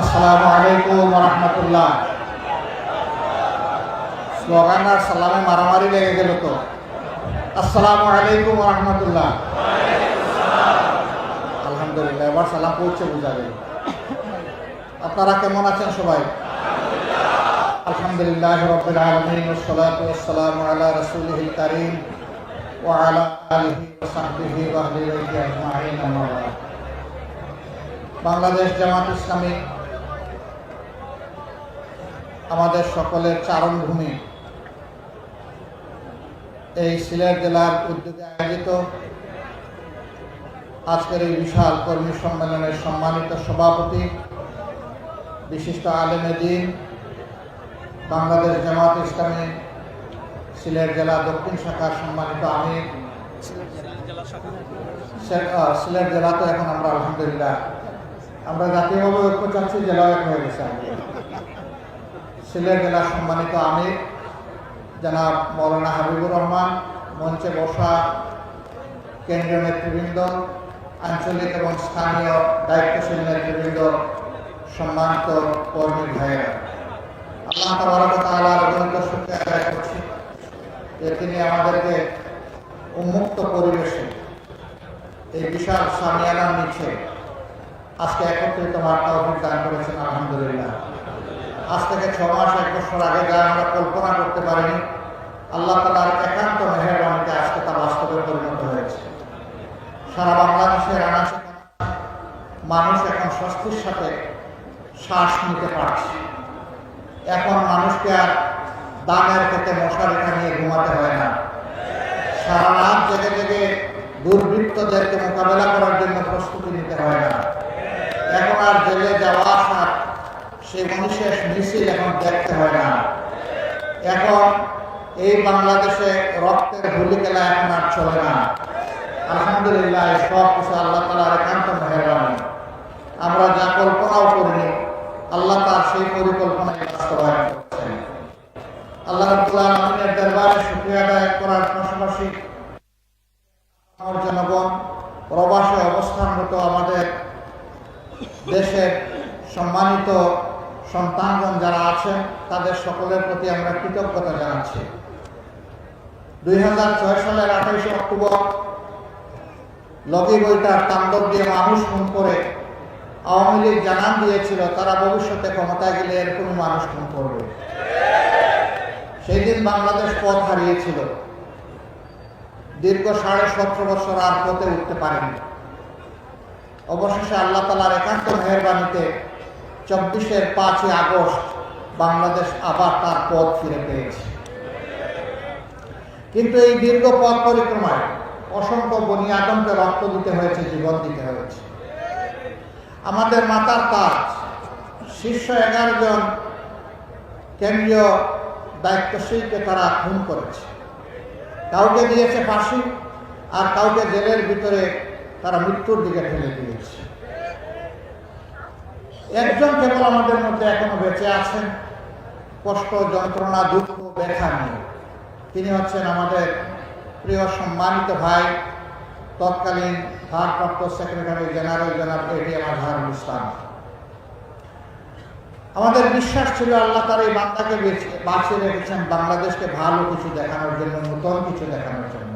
আসসালামু আলাইকুম রহমতুল্লাহ। স্লোগান আর সালামে মারামারি লেগে গেল তো। আসসালামু আলাইকুম রহমতুল্লাহ। আলহামদুলিল্লাহ, এবার সালাম পৌঁছে বুঝাবে। আপনারা কেমন আছেন সবাই? আলহামদুলিল্লাহ রবিল আলমিন সালাম আলা রসুল করিম ও আলা আলহি সাহবিহি বাহলি আজমাইন বাংলাদেশ জামাত ইসলামী আমাদের সকলের চারণভূমি। এই সিলেট জেলার উদ্যোগে আয়োজিত আজকের এই বিশাল কর্মী সম্মেলনের সম্মানিত সভাপতি, বিশিষ্ট আলেমে দিন, বাংলাদেশ জামাত ইসলামী সিলেট জেলা দক্ষিণ শাখার সম্মানিত আমি সিলেট জেলা তো এখন আমরা আলহামদুলিল্লাহ। আমরা জাতীয়ভাবে ঐক্য চাচ্ছি, জেলাও এক হয়ে গেছে। সিলেট জেলার সম্মানিত আমি জনাব মৌলানা হাবিবুর রহমান, মঞ্চে বসা কেন্দ্রীয় নেতৃবৃন্দ, আঞ্চলিক এবং স্থানীয় দায়িত্বশীল নেতৃবৃন্দ, সম্মানিত কর্মী ভাইয়েরা। আল্লাহ তালার করছি যে তিনি আমাদেরকে উন্মুক্ত পরিবেশে এই বিশাল সামিয়ানার নিচে আজকে একত্রিত বার্তা দান করেছেন, আলহামদুলিল্লাহ। আজ থেকে ছ মাস, এক বছর আগে যা আমরা কল্পনা করতে পারিনি, আল্লাহ তালার একান্ত মেহরবানিতে আজকে তা বাস্তবে পরিণত হয়েছে। সারা বাংলাদেশের আনাচে মানুষ এখন স্বস্তির সাথে শ্বাস নিতে পারছে। এখন মানুষকে আর দামের খেতে মশারিটা নিয়ে ঘুমাতে হয় না। সারা রাত জেগে জেগে দুর্বৃত্তদেরকে মোকাবেলা করার জন্য প্রস্তুতি নিতে হয় না। এখন আর জেলে যাওয়া আসার সেই মনীষের মিছিল এখন দেখতে হয় না। এখন এই বাংলাদেশে রক্তের গুলি খেলা এখন আর চলে না। আলহামদুলিল্লাহ সব কিছু আল্লাহ তালার একান্ত মেহরবানি। আমরা যা কল্পনাও করিনি, আল্লাহ তার সেই পরিকল্পনায় বাস্তবায়ন করছেন। আল্লাহ রবুল্লাহ আলমিনের দরবারে শুক্রিয়া আদায় করার পাশাপাশি আমার জনগণ, প্রবাসে অবস্থানরত আমাদের দেশের সম্মানিত সন্তানগণ যারা আছেন, তাদের সকলের প্রতি আমরা কৃতজ্ঞতা জানাচ্ছি। দুই হাজার ছয় সালের আঠাইশে অক্টোবর লগি বইটার তাণ্ডব দিয়ে মানুষ খুন করে আওয়ামী লীগ জানান দিয়েছিল, তারা ভবিষ্যতে ক্ষমতায় গেলে এরকমই মানুষ খুন করবে। সেই দিন বাংলাদেশ পথ হারিয়েছিল। দীর্ঘ সাড়ে সতেরো বছর আর পথে উঠতে পারেনি। অবশেষে আল্লাহ তালার একান্ত মেহরবানিতে চব্বিশের পাঁচই আগস্ট বাংলাদেশ আবার তার পথ ফিরে পেয়েছে। কিন্তু এই দীর্ঘ পথ পরিক্রমায় অসংখ্য বনি আদমকে রক্ত দিতে হয়েছে, জীবন দিতে হয়েছে। আমাদের মাতার তাজ, শীর্ষ এগারো জন কেন্দ্রীয় দায়িত্বশীলকে তারা খুন করেছে। কাউকে দিয়েছে ফাঁসি আর কাউকে জেলের ভিতরে তারা মৃত্যুর দিকে ঠেলে দিয়েছে। একজন কেবল আমাদের মধ্যে এখনও বেঁচে আছেন। কষ্ট, যন্ত্রণা, দুঃখ, ব্যথা নিয়ে। তিনি হচ্ছেন আমাদের প্রিয় সম্মানিত ভাই, তৎকালীন ভারপ্রাপ্ত সেক্রেটারি জেনারেল জনাব এটিএম আজহারুল ইসলাম আমাদের বিশ্বাস ছিল আল্লাহ তার এই বার্তাকে বাঁচিয়ে রেখেছেন বাংলাদেশকে ভালো কিছু দেখানোর জন্য, নূতন কিছু দেখানোর জন্য।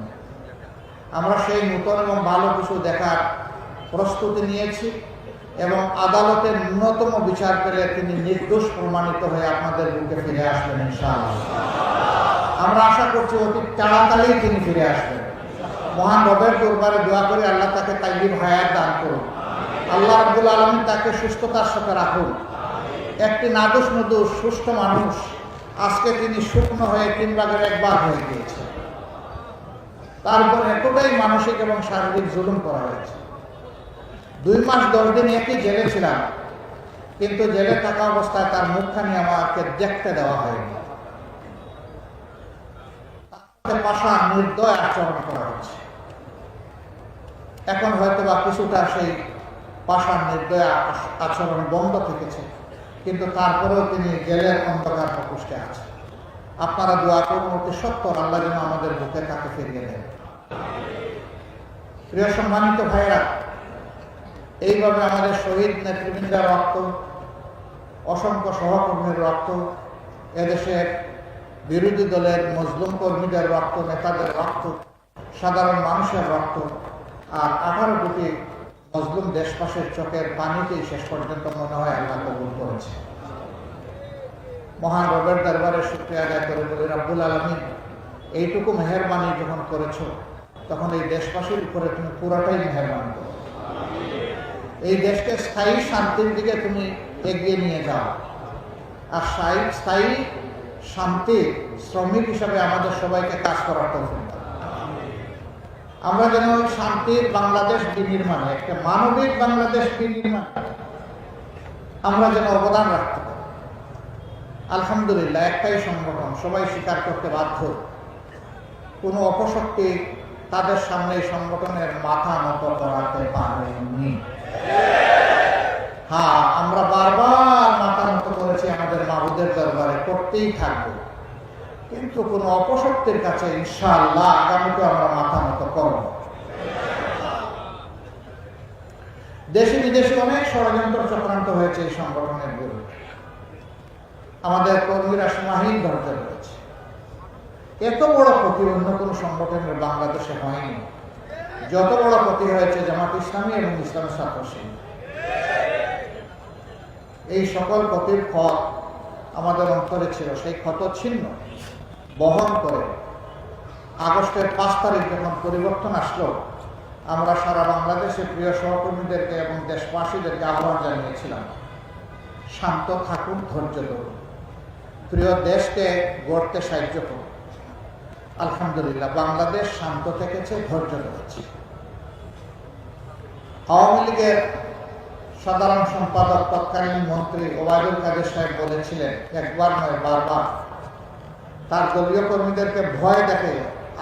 আমরা সেই নূতন এবং ভালো কিছু দেখার প্রস্তুতি নিয়েছি। এবং আদালতের ন্যূনতম বিচার করে তিনি নির্দোষ প্রমাণিত হয়ে আপনাদের বুকে ফিরে আসবেন আমরা আশা করছি অতি তাড়াতাড়ি তিনি ফিরে আসবেন। মহান রবের দরবারে দোয়া করে আল্লাহ তাকে তাইব হায়াত দান করুন। আল্লাহ আব্দুল আলমী তাকে সুস্থতার সাথে রাখুন। একটি নাদুস নদুস সুস্থ মানুষ আজকে তিনি শুকনো হয়ে তিন ভাগের একবার হয়ে গিয়েছে। তারপর এতটাই মানসিক এবং শারীরিক জুলুম করা হয়েছে। দুই মাস, দশ দিন একই জেলে ছিলাম। কিন্তু জেলে থাকা অবস্থায় তার মুখখানি আমাকে দেখতে দেওয়া হয়নি। পাশা নির্দয় আচরণ করা হচ্ছে। এখন হয়তো বা কিছুটা সেই পাশার নির্দয় আচরণ বন্ধ থেকেছে, কিন্তু তারপরেও তিনি জেলের অন্ধকার প্রকোষ্ঠে আছেন। আপনারা দোয়া করুন অতি সত্য আল্লাহ যেন আমাদের বুকে তাকে ফিরিয়ে দেন। প্রিয় সম্মানিত ভাইরা এইভাবে আমাদের শহীদ নেতৃবৃন্দার রক্ত, অসংখ্য সহকর্মীর রক্ত এদেশের বিরোধী দলের মজলুম কর্মীদের রক্ত, নেতাদের রক্ত, সাধারণ মানুষের রক্ত, আর আঠারো কোটি মজলুম দেশবাসের চোখের পানিতেই শেষ পর্যন্ত মনে হয় আল্লাহ কবুল করেছে। মহান রবের দরবারে শুক্রিয়া আদায় করে বলি, রাব্বুল আলমিন, এইটুকু মেহরবানি যখন করেছ, তখন এই দেশবাসীর উপরে তুমি পুরাটাই মেহরবানি করো। এই দেশকে স্থায়ী শান্তির দিকে তুমি এগিয়ে নিয়ে যাও। আর স্থায়ী স্থায়ী শান্তি শ্রমিক হিসাবে আমাদের সবাইকে কাজ করার তৌফিক আমরা যেন শান্তির বাংলাদেশ বিনির্মাণে, একটা মানবিক বাংলাদেশ বিনির্মাণে আমরা যেন অবদান রাখতে পারি। আলহামদুলিল্লাহ, একটাই সংগঠন, সবাই স্বীকার করতে বাধ্য। কোনো অপশক্তি তাদের সামনে সংগঠনের মাথা নত করাতে পারেনি। হ্যাঁ আমরা বারবার মাথা নত করেছি আমাদের মাহুদের দরবারে করতেই থাকব। কিন্তু কোন অপশক্তির কাছে আগামীতে আমরা মাথা নত করব দেশে বিদেশে অনেক ষড়যন্ত্র চক্রান্ত হয়েছে এই সংগঠনের বিরুদ্ধে। আমাদের কর্মীরা সীমাহীন ধৈর্য রয়েছে। এত বড় ক্ষতি অন্য কোনো সংগঠনের বাংলাদেশে হয়নি। যত বড় ক্ষতি হয়েছে জামাত ইসলামী এবং ইসলামী ছাত্র এই সকল ক্ষতির ক্ষত আমাদের অন্তরে ছিল, সেই ক্ষত ছিন্ন, বহন করে। আগস্টের পাঁচ তারিখ যখন পরিবর্তন আসলো, আমরা সারা বাংলাদেশের প্রিয় সহকর্মীদেরকে এবং দেশবাসীদেরকে আহ্বান জানিয়েছিলাম, শান্ত থাকুন, ধৈর্য ধরুন। প্রিয় দেশকে গড়তে সাহায্য করুন। আলহামদুলিল্লাহ, বাংলাদেশ শান্ত থেকেছে, ধৈর্য ধরেছে। আওয়ামী লীগের সাধারণ সম্পাদক তৎকালীন মন্ত্রী ওবায়দুল কাদের সাহেব বলেছিলেন, একবার নয়, বারবার, তার দলীয় কর্মীদেরকে ভয় দেখে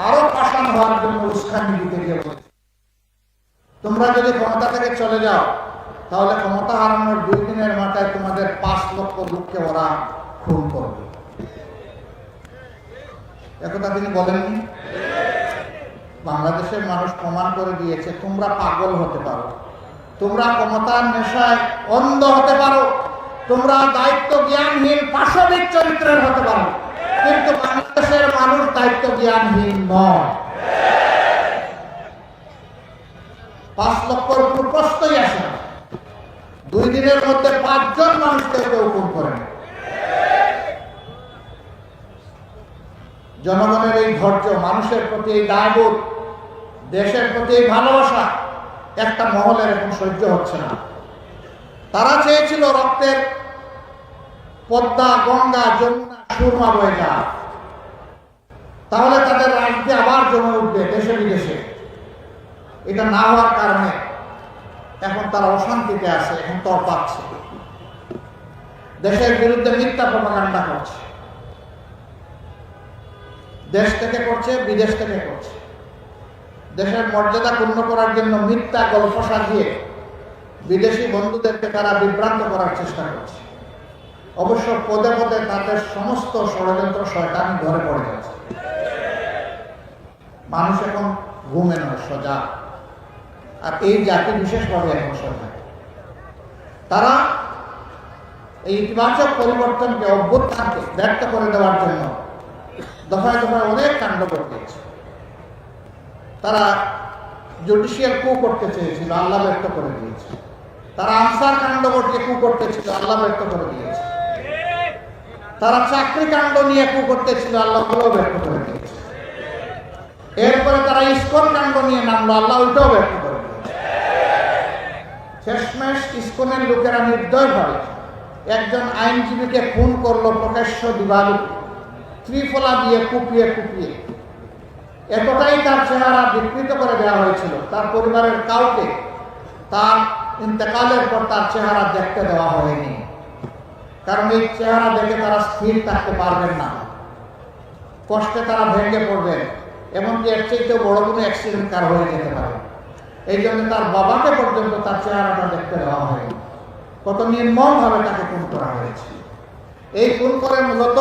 আরও পাশান হওয়ার জন্য উস্কানি দিতে গিয়ে বলেছে। তোমরা যদি ক্ষমতা থেকে চলে যাও, তাহলে ক্ষমতা হারানোর দুই দিনের মাথায় তোমাদের পাঁচ লক্ষ লোককে ওরা খুন করবে। একথা তিনি বলেননি? বাংলাদেশের মানুষ প্রমাণ করে দিয়েছে, তোমরা পাগল হতে পারো। তোমরা ক্ষমতার নেশায় অন্ধ হতে পারো। তোমরা দায়িত্ব জ্ঞানহীন পাশবিক চরিত্রের হতে পারো। কিন্তু বাংলাদেশের মানুষ দায়িত্ব জ্ঞানহীন নয়। পাঁচ প্রশ্নই আসে দুই দিনের মধ্যে পাঁচজন মানুষকে কেউ করেন। জনগণের এই ধৈর্য, মানুষের প্রতি এই দায়বোধ, দেশের প্রতি এই ভালোবাসা একটা মহলের এখন সহ্য হচ্ছে না। তারা চেয়েছিল রক্তের পদ্মা, গঙ্গা, যমুনা, সুরমা বয়ে যা তাহলে তাদের রাজনীতি আবার জমে উঠবে দেশে বিদেশে। এটা না হওয়ার কারণে এখন তারা অশান্তিতে আছে, এখন তর পাচ্ছে দেশের বিরুদ্ধে মিথ্যা প্রপাগান্ডা করছে। দেশ থেকে করছে, বিদেশ থেকে করছে। দেশের মর্যাদা পূর্ণ করার জন্য মিথ্যা গল্প সাজিয়ে বিদেশি বন্ধুদেরকে তারা বিভ্রান্ত করার চেষ্টা করছে। অবশ্য পদে পদে তাদের সমস্ত ষড়যন্ত্র শয়তানি ধরে পড়ে গেছে। মানুষ এখন ঘুমে নয় সজাগ আর এই জাতি বিশেষভাবে এখন সজাগ। তারা এই ইতিবাচক পরিবর্তনকে অভ্যুত্থানকে ব্যক্ত করে দেওয়ার জন্য দফায় দফায় অনেক কাণ্ড ঘটিয়েছে তারা জুডিশিয়াল কু করতে চেয়েছিল, আল্লাহ ব্যক্ত করে দিয়েছে। তারা আনসার কাণ্ড ঘটিয়ে কু করতে ছিল আল্লাহ ব্যক্ত করে দিয়েছে। তারা চাকরি কাণ্ড নিয়ে কু করতে ছিল আল্লাহগুলো ব্যক্ত করে দিয়েছে। এরপরে তারা ইস্কন কাণ্ড নিয়ে নামলো, আল্লাহ ওইটাও ব্যক্ত করে দিয়েছে। শেষমেশ ইস্কনের লোকেরা নির্দয় ভাবে একজন আইনজীবীকে খুন করল প্রকাশ্য দিবালুকে ত্রিফলা দিয়ে কুপিয়ে কুপিয়ে। এতটাই তার চেহারা বিকৃত করে দেওয়া হয়েছিল। তার পরিবারের কাউকে তার ইন্তেকালের পর তার চেহারা দেখতে দেওয়া হয়নি। কারণ এই চেহারা দেখে তারা স্থির থাকতে পারবেন না। কষ্টে তারা ভেঙে পড়বেন। এমনকি এর চাইতে বড় কোনো অ্যাক্সিডেন্ট কার হয়ে যেতে পারে। এই জন্য তার বাবাকে পর্যন্ত তার চেহারাটা দেখতে দেওয়া হয়নি। কত নির্মমভাবে তাকে খুন করা হয়েছে। এই খুন করে মূলত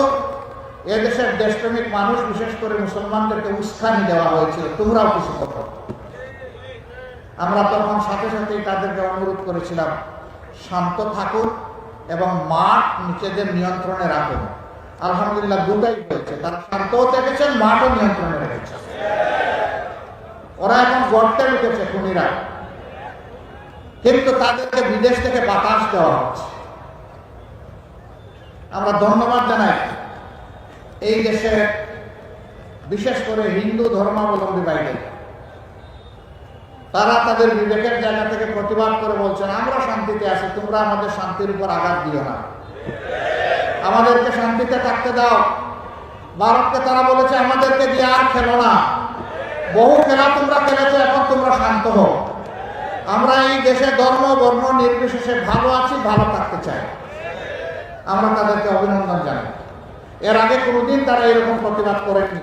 এদেশের দেশপ্রেমিক মানুষ, বিশেষ করে মুসলমানদেরকে উস্কানি দেওয়া হয়েছিল। তোমরাও কিছু করো। আমরা তখন সাথে সাথেই তাদেরকে অনুরোধ করেছিলাম, শান্ত থাকুন এবং মাঠ নিজেদের নিয়ন্ত্রণে রাখুন আলহামদুলিল্লাহ দুটাই হয়েছে। তারা শান্তও থেকেছেন, মাঠও নিয়ন্ত্রণে রেখেছে ওরা এখন গর্তে উঠেছে খুনিরা। কিন্তু তাদেরকে বিদেশ থেকে বাতাস দেওয়া হচ্ছে। আমরা ধন্যবাদ জানাই। এই দেশে বিশেষ করে হিন্দু ধর্মাবলম্বী বাইরে তারা তাদের বিবেকের জায়গা থেকে প্রতিবাদ করে বলছেন, আমরা শান্তিতে আছি, তোমরা আমাদের শান্তির উপর আঘাত দিও না। আমাদেরকে শান্তিতে থাকতে দাও। ভারতকে তারা বলেছে, আমাদেরকে দিয়ে আর খেলো না। বহু খেলা তোমরা খেলেছো, এখন তোমরা শান্ত হও। আমরা এই দেশে ধর্ম, বর্ণ নির্বিশেষে ভালো আছি, ভালো থাকতে চাই। আমরা তাদেরকে অভিনন্দন জানাই। এর আগে কোনোদিন তারা এরকম প্রতিবাদ করেনি।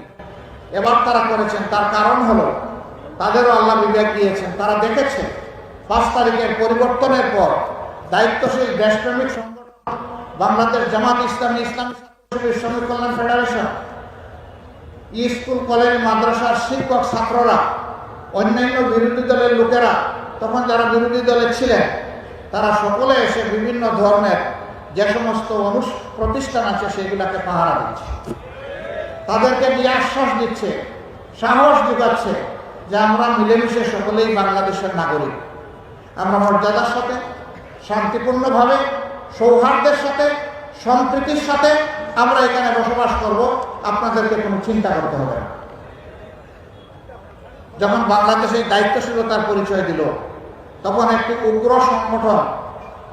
এবার তারা করেছেন, তার কারণ হলো তাদেরও আল্লাহ বিবেক দিয়েছেন, তারা দেখেছে। পাঁচ তারিখের পরিবর্তনের পর দায়িত্বশীল দেশপ্রেমিক সংগঠন বাংলাদেশ জামাত ইসলামী ইসলামী শ্রমিক কল্যাণ ফেডারেশন, স্কুল, কলেজ, মাদ্রাসার শিক্ষক ছাত্ররা, অন্যান্য বিরোধী দলের লোকেরা, তখন যারা বিরোধী দলে ছিলেন, তারা সকলে এসে বিভিন্ন ধরনের যে সমস্ত অনুষ প্রতিষ্ঠান আছে, সেগুলাকে পাহারা দিচ্ছে। তাদেরকে দিয়ে আশ্বাস দিচ্ছে, সাহস যোগাচ্ছে যে আমরা মিলেমিশে সকলেই বাংলাদেশের নাগরিক। আমরা মর্যাদার সাথে, শান্তিপূর্ণভাবে, সৌহার্দ্যের সাথে, সম্প্রীতির সাথে আমরা এখানে বসবাস করব, আপনাদেরকে কোনো চিন্তা করতে হবে না। যখন বাংলাদেশে দায়িত্বশীলতার পরিচয় দিল, তখন একটি উগ্র সংগঠন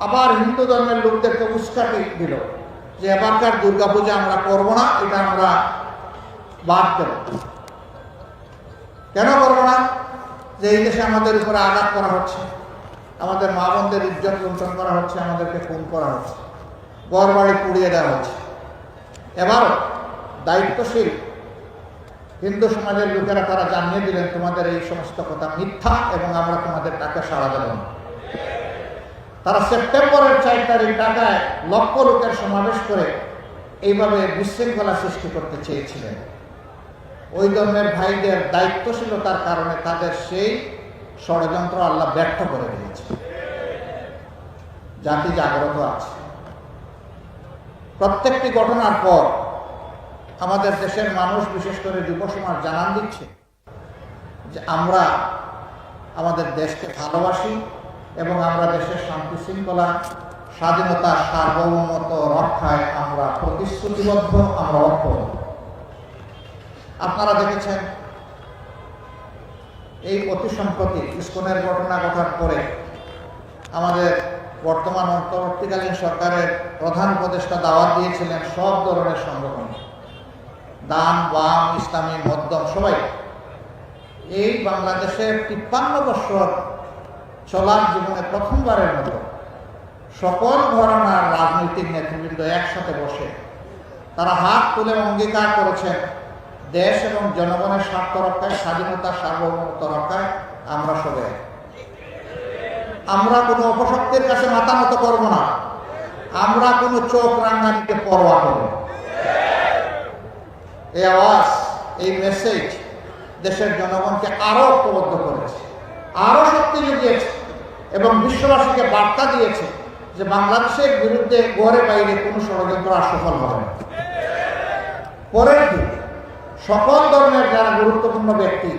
আবার হিন্দু ধর্মের লোকদেরকে উস্কাটি দিল যে এবারকার দুর্গাপূজা আমরা করব না, এটা আমরা বাদ দেব। কেন করব না? যে এই দেশে আমাদের উপরে আঘাত করা হচ্ছে, আমাদের মা বোনদের ইজ্জত লুণ্ঠন করা হচ্ছে, আমাদেরকে খুন করা হচ্ছে ঘর বাড়ি পুড়িয়ে দেওয়া হচ্ছে। এবার দায়িত্বশীল হিন্দু সমাজের লোকেরা তারা জানিয়ে দিলেন, তোমাদের এই সমস্ত কথা মিথ্যা এবং আমরা তোমাদের টাকা সাড়া দেব না। তারা সেপ্টেম্বরের চার তারিখ ঢাকায় লক্ষ লোকের সমাবেশ করে এইভাবে বিশৃঙ্খলা সৃষ্টি করতে চেয়েছিলেন। ওই ধর্মের ভাইদের দায়িত্বশীলতার কারণে তাদের সেই ষড়যন্ত্র আল্লাহ ব্যর্থ করে দিয়েছে। জাতি জাগ্রত আছে। প্রত্যেকটি ঘটনার পর আমাদের দেশের মানুষ, বিশেষ করে যুব সমাজ, জানান দিচ্ছে যে আমরা আমাদের দেশকে ভালোবাসি এবং আমরা দেশের শান্তি শৃঙ্খলা, স্বাধীনতা, সার্বভৌমত্ব রক্ষায় আমরা প্রতিশ্রুতিবদ্ধ, আমরা অক্ষম। আপনারা দেখেছেন, এই অতি সম্প্রতি ইস্কনের ঘটনা ঘটার পরে আমাদের বর্তমান অন্তর্বর্তীকালীন সরকারের প্রধান উপদেষ্টা দাওয়াত দিয়েছিলেন সব ধরনের সংগঠন। দান, বাম, ইসলামী, মধ্যম, সবাই। এই বাংলাদেশের তিপ্পান্ন বছর চলার জীবনে প্রথমবারের মতো সকল ধরনের রাজনৈতিক নেতৃবৃন্দ একসাথে বসে তারা হাত তুলে অঙ্গীকার করেছেন, দেশ এবং জনগণের স্বার্থ রক্ষায় স্বাধীনতা সার্বভৌমত্ব রক্ষায় আমরা সবাই। আমরা কোনো অপশক্তির কাছে মাথা নত করব না। আমরা কোনো চোখ রাঙ্গানিকে পরোয়া করব। এই আওয়াজ, এই মেসেজ দেশের জনগণকে আরও ঐক্যবদ্ধ করেছে আরও শক্তি জুগিয়েছে। এবং বিশ্ববাসীকে বার্তা দিয়েছে যে বাংলাদেশের বিরুদ্ধে ঘরে বাইরে কোনো ষড়যন্ত্র আর সফল হবে না। পরের দিন সকল ধর্মের যারা গুরুত্বপূর্ণ ব্যক্তি,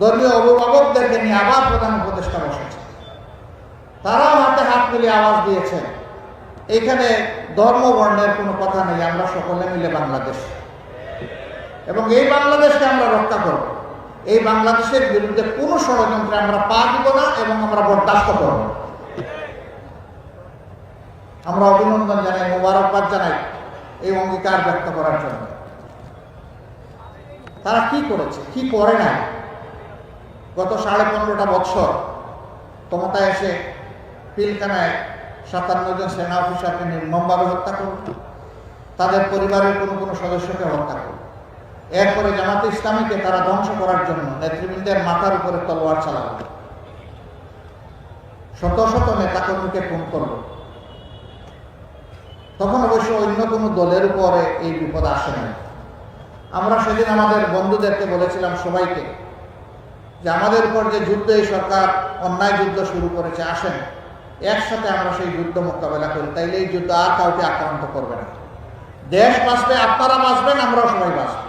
ধর্মীয় অভিভাবকদেরকে নিয়ে আবার প্রধান উপদেষ্টা বসেছে। তারাও হাতে হাত মিলিয়ে আওয়াজ দিয়েছেন, এখানে ধর্ম বর্ণের কোনো কথা নেই, আমরা সকলে মিলে বাংলাদেশ। এবং এই বাংলাদেশকে আমরা রক্ষা করব। এই বাংলাদেশের বিরুদ্ধে কোনো ষড়যন্ত্রে আমরা পা দিব না এবং আমরা বরদাস্ত করব। আমরা অভিনন্দন জানাই, মোবারকবাদ জানাই এই অঙ্গীকার ব্যক্ত করার জন্য। তারা কি করেছে? কি করে নাই? গত সাড়ে পনেরোটা বছর ক্ষমতায় এসে পিলখানায় সাতান্ন জন সেনা অফিসারকে নির্মমভাবে হত্যা করল। তাদের পরিবারের কোনো কোনো সদস্যকে হত্যা করল। এরপরে জামাতে ইসলামীকে তারা ধ্বংস করার জন্য নেতৃবৃন্দের মাথার উপরে তলোয়ার চালাল। শত শত নেতাকর্মীকে খুন করল। তখন অবশ্য অন্য কোনো দলের উপরে এই বিপদ আসে না আমরা সেদিন আমাদের বন্ধুদেরকে বলেছিলাম সবাইকে যে আমাদের উপর যে যুদ্ধ এই সরকার, অন্যায় যুদ্ধ শুরু করেছে, আসেন। একসাথে আমরা সেই যুদ্ধ মোকাবেলা করি। তাইলে এই যুদ্ধ আর কাউকে আক্রান্ত করবে না। দেশ বাঁচবে আপনারা বাঁচবেন, আমরাও সবাই বাঁচব।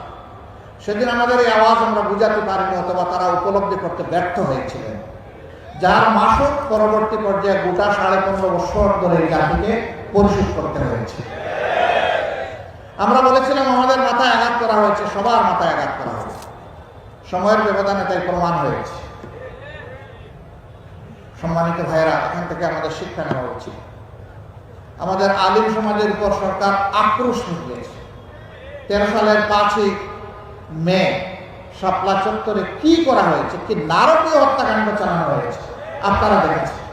সেদিন আমাদের এই আওয়াজ আমরা বুঝাতে পারিনি অথবা তারা উপলব্ধি করতে ব্যর্থ হয়েছিলেন। যার মাসুক পরবর্তী পর্যায়ে গোটা সাড়ে পনেরো বছর ধরে এই জাতিকে পরিশোধ করতে হয়েছে। আমরা বলেছিলাম, আমাদের মাথায় আঘাত করা হয়েছে, সবার মাথায় আঘাত করা হয়েছে। সময়ের ব্যবধানে তাই প্রমাণ হয়েছে। সম্মানিত ভাইয়েরা, এখান থেকে আমাদের শিক্ষা নেওয়া উচিত। আমাদের আলিম সমাজের উপর সরকার আক্রোশ নিয়েছে তেরো সালের পাঁচই মে শাপলা চত্বরে কি করা হয়েছে? কি নারকীয় হত্যাকাণ্ড চালানো হয়েছে? আপনারা দেখেছেন।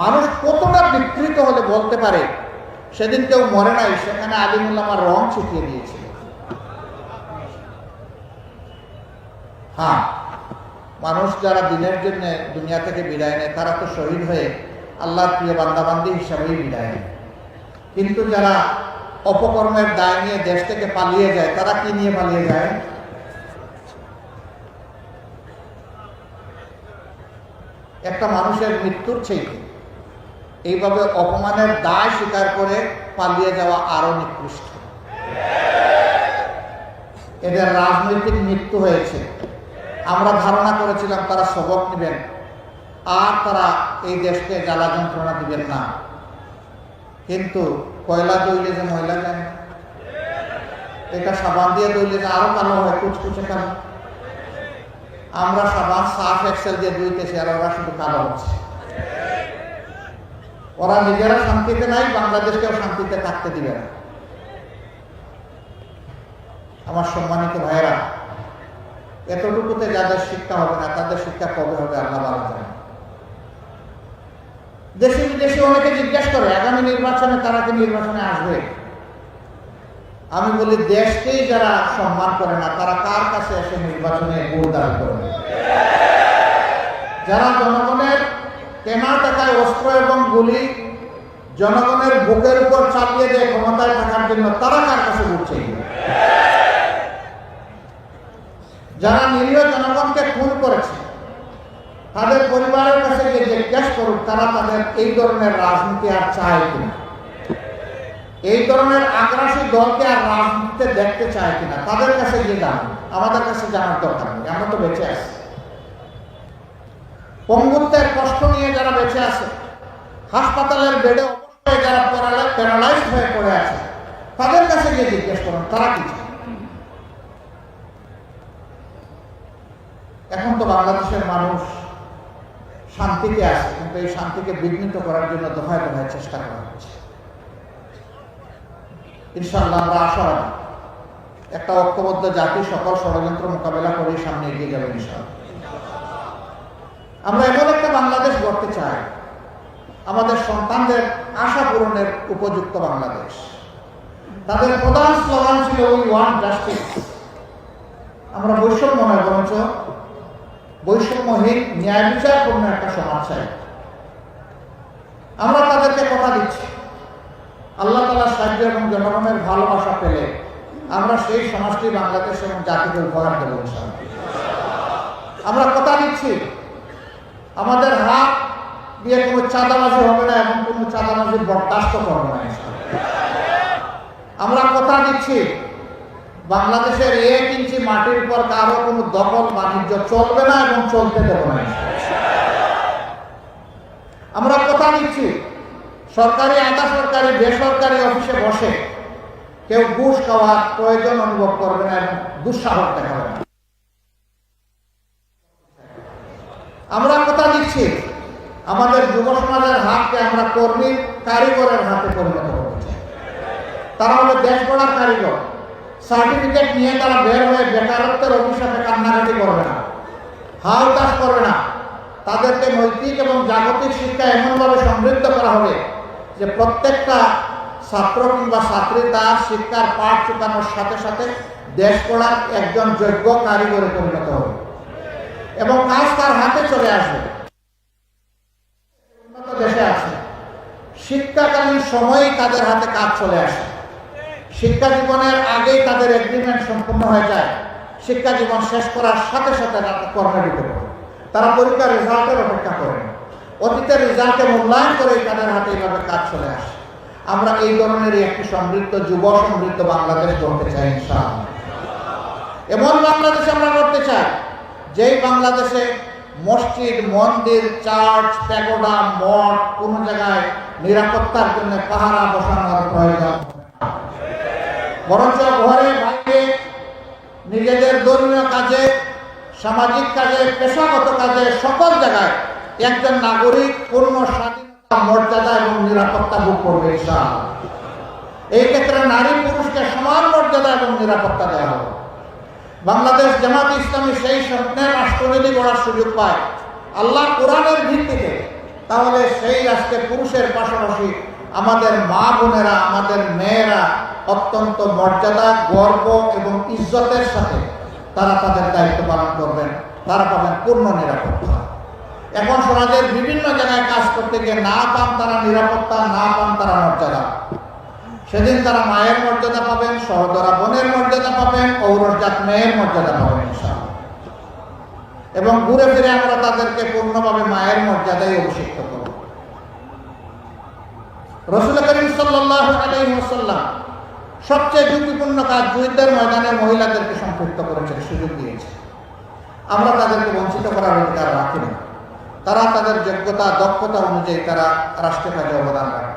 মানুষ কতটা বিকৃত হলে বলতে পারে, সেদিন কেউ মরে নাই, সেখানে আলিমুল্লামার রং ছিটিয়ে দিয়েছিল হ্যাঁ মানুষ যারা দিনের জন্য দুনিয়া থেকে বিদায় নেয়, তারা তো শহীদ হয়ে আল্লাহর প্রিয় বান্দাবান্দি হিসাবেই বিদায় নেয়। কিন্তু যারা অপকর্মের দায় নিয়ে দেশ থেকে পালিয়ে যায়, তারা কি নিয়ে পালিয়ে যায়? একটা মানুষের মৃত্যুর চাইতে এইভাবে অপমানের দায় স্বীকার করে পালিয়ে যাওয়া আরও নিকৃষ্ট। এদের রাজনৈতিক মৃত্যু হয়েছে। আমরা ধারণা করেছিলাম তারা সবক নেবেন, আর তারা এই দেশকে জ্বালা যন্ত্রণা দিবেন না। কিন্তু কয়লা দইলে যে ময়লা কেন এটা সাবান দিয়ে দইলে যে আরও কালো হয়, কুচকুচে কালো আমরা সাবান সার্ফ এক্সেল দিয়ে ধুইতেছি আর ওরা শুধু কালো হচ্ছে। ওরা নিজেরা শান্তিতে নাই, বাংলাদেশকেও শান্তিতে থাকতে দিবে না। আমার সম্মানিত ভাইয়েরা, এতটুকুতে যাদের শিক্ষা হবে না, তাদের শিক্ষা কবে হবে আল্লাহ ভালো জানে। দেশে বিদেশে অনেকে জিজ্ঞেস করে, আগামী নির্বাচনে তারা কি নির্বাচনে আসবে? আমি বলি, দেশকেই যারা সম্মান করে না, তারা কার কাছে এসে নির্বাচনে ভোট দাবি করবে যারা জনগণের কেনা টাকায় অস্ত্র এবং গুলি জনগণের বুকের উপর চাপিয়ে দেয় ক্ষমতায় থাকার জন্য তারা কার কাছে চাইবে? যারা নিরীহ জনগণকে খুন করেছে তাদের পরিবারের কাছে গিয়ে জিজ্ঞেস করুক, তারা তাদের এই ধরনের রাজনীতি আর চায় কিনা? এই ধরনের আগ্রাসী দলকে আর রাজনীতিতে দেখতে চায় কিনা? তাদের কাছে গিয়ে জানুন। আমাদের কাছে জানার দরকার নেই। আমরা তো বেঁচে আছি। পঙ্গুত্বের কষ্ট নিয়ে যারা বেঁচে আছে, হাসপাতালের বেডে অবশ্যই যারা প্যারালাইজ হয়ে পড়ে আছে, তাদের কাছে গিয়ে জিজ্ঞেস করুন, তারা কি এখন তো বাংলাদেশের মানুষ শান্তিতে আছে, কিন্তু এই শান্তিকে বিঘ্নিত করার জন্য দফায় দফায় চেষ্টা করা হচ্ছে। ইনশাল্লাহ আমরা আশাবাদী একটা ঐক্যবদ্ধ জাতি সকল ষড়যন্ত্র মোকাবেলা করে সামনে এগিয়ে যাবে ইনশাল্লাহ আমরা এমন একটা বাংলাদেশ গড়তে চাই, আমাদের সন্তানদের আশা পূরণের উপযুক্ত বাংলাদেশ। তাদের প্রধান স্লোগান ছিল উই ওয়ান জাস্টিস আমরা বৈষম্য নয়, বরঞ্চ বৈষম্যহীন ন্যায় বিচারপূর্ণ একটা সমাজ চাই আমরা তাদেরকে কথা দিচ্ছি। আল্লাহ তালা সাহায্য এবং জনগণের ভালোবাসা পেলে আমরা সেই সমাজটি বাংলাদেশ এবং জাতিকে উপহার দেব আমরা কথা দিচ্ছি, আমাদের হাত দিয়ে কোনো চাঁদাবাজি হবে না এবং কোনো চাঁদাবাজি বরদাস্ত করব না আমরা কথা দিচ্ছি বাংলাদেশের এক ইঞ্চি মাটির উপর কারও কোনো দখল বাণিজ্য চলবে না এবং চলতে দেব না। আমরা কথা দিচ্ছি, সরকারি আধা সরকারি বেসরকারি অফিসে বসে কেউ ঘুষ খাওয়ার প্রয়োজন অনুভব করবে না এবং দুঃসাহস দেখাবে না। আমরা কথা দিচ্ছি, আমাদের যুব সমাজের হাতকে আমরা কর্মী কারিগরের হাতে পরিণত করতে চাই। তারা হলো দেশ গড়ার কারিগর। সার্টিফিকেট নিয়ে তারা বের হয়ে বেকারত্বের অভিশাপে কান্নাকাটি করবে না, হাল চাষ করবে না। তাদেরকে নৈতিক এবং জাগতিক শিক্ষা এমনভাবে সমৃদ্ধ করা হবে যে প্রত্যেকটা ছাত্র কিংবা ছাত্রী তার শিক্ষার পাঠ চুকানোর সাথে সাথে দেশ পড়ার একজন যোগ্য কারিগরে পরিণত হবে এবং কাজ তার হাতে চলে আসবে। উন্নত দেশে আছে। শিক্ষাকালীন সময়েই তাদের হাতে কাজ চলে আসে। শিক্ষা জীবনের আগেই তাদের এগ্রিমেন্ট সম্পূর্ণ হয়ে যায়। শিক্ষা জীবন শেষ করার সাথে সাথে কর্মে ঢুকে তারা পরীক্ষার রেজাল্টের অপেক্ষা করে। অতীতের রেজাল্টকে মূল্যায়ন করে তাদের হাতে এইভাবে কাজ চলে আসে। আমরা এই ধরনের একটি সমৃদ্ধ, যুব সমৃদ্ধ বাংলাদেশ গড়তে চাই, ইনশাআল্লাহ। এমন বাংলাদেশ আমরা করতে চাই, যেই বাংলাদেশে মসজিদ, মন্দির, চার্চ, প্যাগোডা, মঠ কোনো জায়গায় নিরাপত্তার জন্য পাহারা বসানোর প্রয়োজন। বরঞ্চ ঘরে বাইরে নিজেদের ধর্মীয় কাজে, সামাজিক কাজে, পেশাগত কাজে, সকল জায়গায় একজন নাগরিক পূর্ণ স্বাধীনতা, মর্যাদা এবং নিরাপত্তা ভোগ করবে। এই ক্ষেত্রে নারী পুরুষকে সমান মর্যাদা এবং নিরাপত্তা দেওয়া হবে। বাংলাদেশ জামাত ইসলামী সেই স্বপ্নের রাষ্ট্রনীতি গড়ার সুযোগ পায়। আল্লাহ কোরআনের ভিত্তিতে। তাহলে সেই রাষ্ট্রে পুরুষের পাশাপাশি আমাদের মা বোনেরা, আমাদের মেয়েরা অত্যন্ত মর্যাদা, গর্ব এবং ইজ্জতের সাথে তারা তাদের দায়িত্ব পালন করবেন। তারা পাবেন পূর্ণ নিরাপত্তা। এখন সমাজের বিভিন্ন জায়গায় কাজ করতে গিয়ে না পান তারা নিরাপত্তা, না পান তারা মর্যাদা। সেদিন তারা মায়ের মর্যাদা পাবেন, সহদরা বোনের মর্যাদা পাবেন ঔরজাত মেয়ের মর্যাদা পাবেন এবং ঘুরে ফিরে আমরা তাদেরকে পূর্ণভাবে মায়ের মর্যাদায় অভিষিক্ত করব। রসুল করিম সাল্লাহ সবচেয়ে ঝুঁকিপূর্ণ কাজ যুদ্ধের ময়দানে মহিলাদেরকে সম্পৃক্ত করেছেন সুযোগ দিয়েছে। আমরা তাদেরকে বঞ্চিত করার অধিকার রাখি না তারা তাদের যোগ্যতা, দক্ষতা অনুযায়ী তারা রাষ্ট্রের কাজে অবদান রাখে।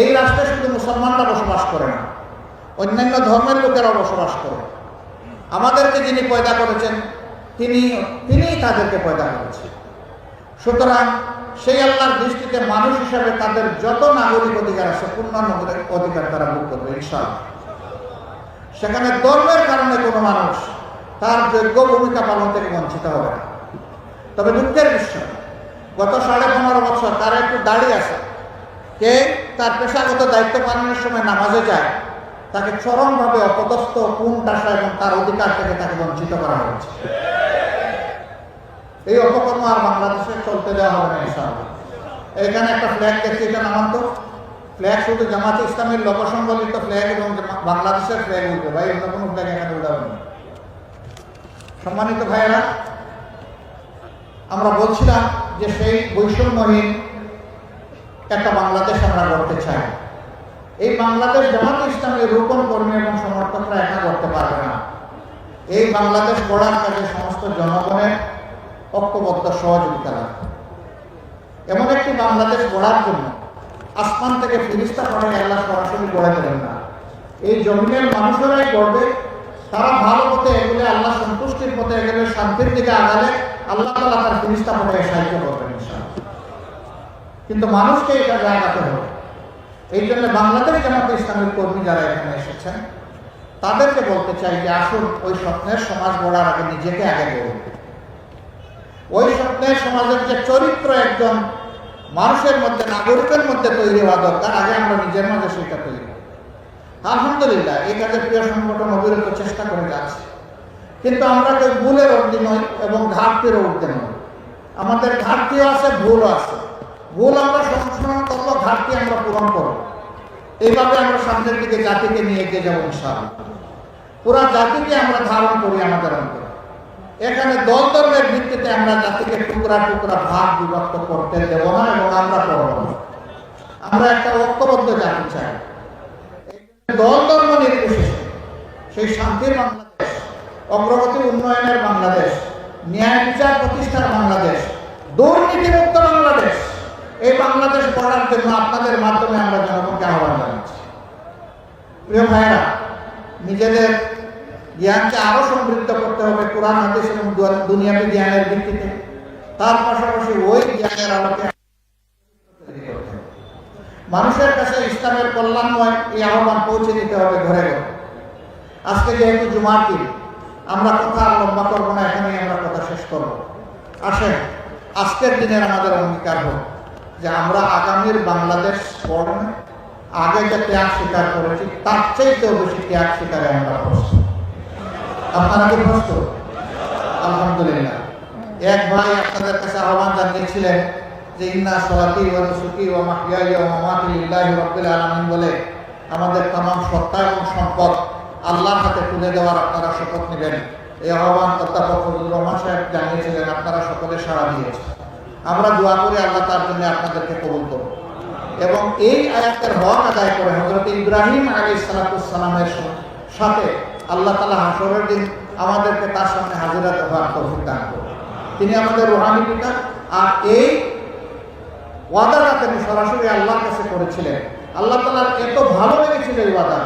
এই রাষ্ট্রে শুধু মুসলমানরা বসবাস করে না, অন্যান্য ধর্মের লোকেরাও বসবাস করে। আমাদেরকে যিনি পয়দা করেছেন, তিনি, তিনিই তাদেরকে পয়দা করেছেন। সুতরাং সেই আল্লাহর দৃষ্টিতে মানুষ হিসাবে তাদের যত নাগরিক অধিকার আছে পূর্ণ অধিকার তারা ভোগ করবে সেখানে ধর্মের কারণে কোনো মানুষ তার যোগ্য ভূমিকা পালন থেকে বঞ্চিত হবে না। তবে দুঃখের বিষয়, গত সাড়ে পনেরো বছর তার একটু দাড়ি আছে। কে? তার পেশাগত দায়িত্ব পালনের সময় নামাজে যায়। তাকে চরমভাবে অপদস্থ কোন টাসা এবং তার অধিকার থেকে তাকে বঞ্চিত করা হয়েছে। এই অপকর্ম আর বাংলাদেশে চলতে দেওয়া হবে না এখানে একটা ফ্ল্যাগ দেখছি এটা নামান তো ফ্ল্যাগ শুধু জামাত ইসলামের লোকসংবলিত ফ্ল্যাগ এবং বাংলাদেশের ফ্ল্যাগ উঠবে ভাই, অন্য কোনো ফ্ল্যাগ এখানে উঠাবেন না। সম্মানিত ভাইয়েরা, আমরা বলছিলাম যে সেই বৈষম্যহীন একটা বাংলাদেশ আমরা গড়তে চাই। এই বাংলাদেশ জামাত ইসলামের রূপণ, কর্মী এবং সমর্থকরা একা করতে পারবে না। এই বাংলাদেশ গড়ার কাজে সমস্ত জনগণের ঐক্যবদ্ধ সহযোগিতা লাগবে এমন একটি বাংলাদেশ গড়ার জন্য আসমান থেকে ফিরিস্তা পাঠায় আল্লাহ সরাসরি গড়ে দেবেন না। এই জমিনের মানুষেরাই গড়বে, তারা ভালো পথে এগুলো, আল্লাহ সন্তুষ্টির পথে এগুলো, শান্তির দিকে আগালে আল্লাহ তালা তার ফিরিস্তা পাঠায় সাহায্য করবেন কিন্তু মানুষকে এটা জায়গাতে হবে। এই জন্য বাংলাদেশ জামাতে ইসলামের কর্মী যারা এখানে এসেছেন, তাদেরকে বলতে চাই যে আসুন, ওই স্বপ্নের সমাজ গড়ার আগে নিজেকে আগে গড়ুন ওই স্বপ্নের সমাজের যে চরিত্র একজন মানুষের মধ্যে, নাগরিকের মধ্যে তৈরি হওয়া দরকার, আগে আমরা নিজের মাঝে সেটা তৈরি করি। আলহামদুলিল্লাহ এই কাজে প্রিয় সংগঠন অবিরত চেষ্টা করে যাচ্ছে। কিন্তু আমরা কেউ ভুলের অর্ধি নই এবং ঘাটতিরও ঊর্ধ্বে নই। আমাদের ঘাটতিও আছে, ভুলও আছে। ভুল আমরা সংশোধন করব, ঘাটতি আমরা পূরণ করব। এইভাবে আমরা সামনের দিকে জাতিকে নিয়ে এগিয়ে যাব ইনশাআল্লাহ। পুরা জাতিকে আমরা ধারণ করি আমাদের অন্তরে। এখানে দল ধর্মের ভিত্তিতে আমরা জাতিকে টুকরা টুকরা ভাগ বিভক্ত করতে দেব না এবং আমরা করব না। আমরা একটা ঐক্যবদ্ধ জাতি চাই। দল ধর্ম নির্বিশেষে সেই শান্তির বাংলাদেশ, অগ্রগতি উন্নয়নের বাংলাদেশ, ন্যায় বিচার প্রতিষ্ঠার বাংলাদেশ, দুর্নীতিমুক্ত বাংলাদেশ, এই বাংলাদেশ গড়ার জন্য আপনাদের মাধ্যমে আমরা জনগণকে আহ্বান জানাচ্ছি। প্রিয় ভাইয়েরা, নিজেদের জ্ঞানকে আরও সমৃদ্ধ করতে হবে কোরআন, হাদিস এবং দু- দুনিয়াবী জ্ঞানের ভিত্তিতে। তার পাশাপাশি ওই জ্ঞানের আলোকে। মানুষের কাছে ইসলামের কল্যাণময় এই আহ্বান পৌঁছে দিতে হবে ঘরে ঘরে। আজকে যেহেতু জুমার দিন, আমরা কথা লম্বা করব না, এখানেই আমরা কথা শেষ করব। আসেন, আজকের দিনের আমাদের অঙ্গীকার হোক যে আমরা আগামীর বাংলাদেশ গঠনে আগে যে ত্যাগ স্বীকার করেছি, তার চাইতেও বেশি ত্যাগ স্বীকারে আমরা করছি আপনারা কি প্রস্তুত আলহামদুলিল্লাহ। এক ভাই আপনাদের কাছে আহ্বান জানিয়েছিলেন যে, ইন্না সলাতি ও ও মাহিয়াই ও মামাতি ইল্লাহি আলামিন বলে আমাদের তমাম সত্তা এবং সম্পদ আল্লাহর হাতে তুলে দেওয়ার আপনারা শপথ নেবেন। এই আহ্বান অধ্যাপক ফজলুর রহমান সাহেব জানিয়েছিলেন, আপনারা সকলে সাড়া দিয়েছেন। আমরা দোয়া করে আল্লাহ তার জন্য আপনাদেরকে কবুল করব এবং এই আয়াতের হক আদায় করে হজরত ইব্রাহিম আলী সালাতুসালামের সাথে আল্লাহ তালা হাসরের দিন আমাদেরকে তার সামনে হাজিরাত হওয়ার তৌফিক দান করুন। তিনি আমাদের রোহানি পিতা। আর এই ওয়াদাটা তিনি সরাসরি আল্লাহর কাছে করেছিলেন, আল্লাহ তালার এত ভালো লেগেছিল এই ওয়াদা।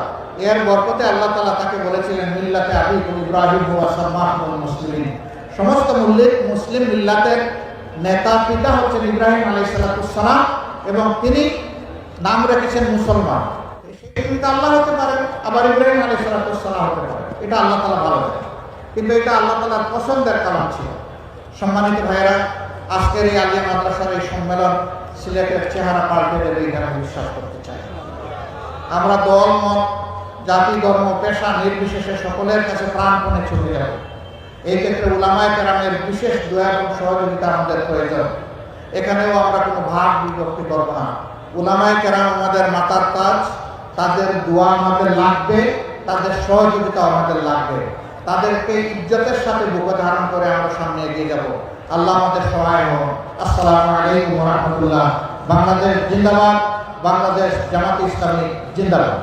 এর বরকতে আল্লাহ তালা তাকে বলেছিলেন, মিল্লাতে আবি ইব্রাহিম ওয়াসাল্লাহুল মুসলিম সমস্ত মুল্লিক মুসলিম মিল্লাতের নেতা, পিতা হচ্ছেন ইব্রাহিম আলাই সালাতুসালাম এবং তিনি নাম রেখেছেন মুসলমান। কিন্তু আল্লাহ হতে পারে, আবার ইব্রাহিম আলাই সালাতুসালাম হতে পারে। এটা আল্লাহ তালা ভালো দেখে কিন্তু এটা আল্লাহ তালার পছন্দের কালাম ছিল। সম্মানিত ভাইয়েরা, আজকের এই আলিয়া মাদ্রাসার এই সম্মেলন সিলেটের চেহারা পাল্টে দেবে এখানে বিশ্বাস করতে চাই। আমরা দল, মত, জাতি, ধর্ম, পেশা নির্বিশেষে সকলের কাছে প্রাণপণে ছুটে যাব এই ক্ষেত্রে উলামায় কেরামের বিশেষ দয়া এবং সহযোগিতা আমাদের প্রয়োজন। এখানেও আমরা কোনো ভাগ বিভক্তি করব না। উলামায় কেরাম আমাদের মাতার কাজ তাদের দোয়া আমাদের লাগবে, তাদের সহযোগিতা আমাদের লাগবে। তাদেরকে ইজ্জতের সাথে বুকে ধারণ করে আমরা সামনে এগিয়ে যাব। আল্লাহ আমাদের সহায় হন আসসালাম আলাইকুম রহমতুল্লাহ। বাংলাদেশ জিন্দাবাদ, বাংলাদেশ জামাত ইসলামী জিন্দাবাদ।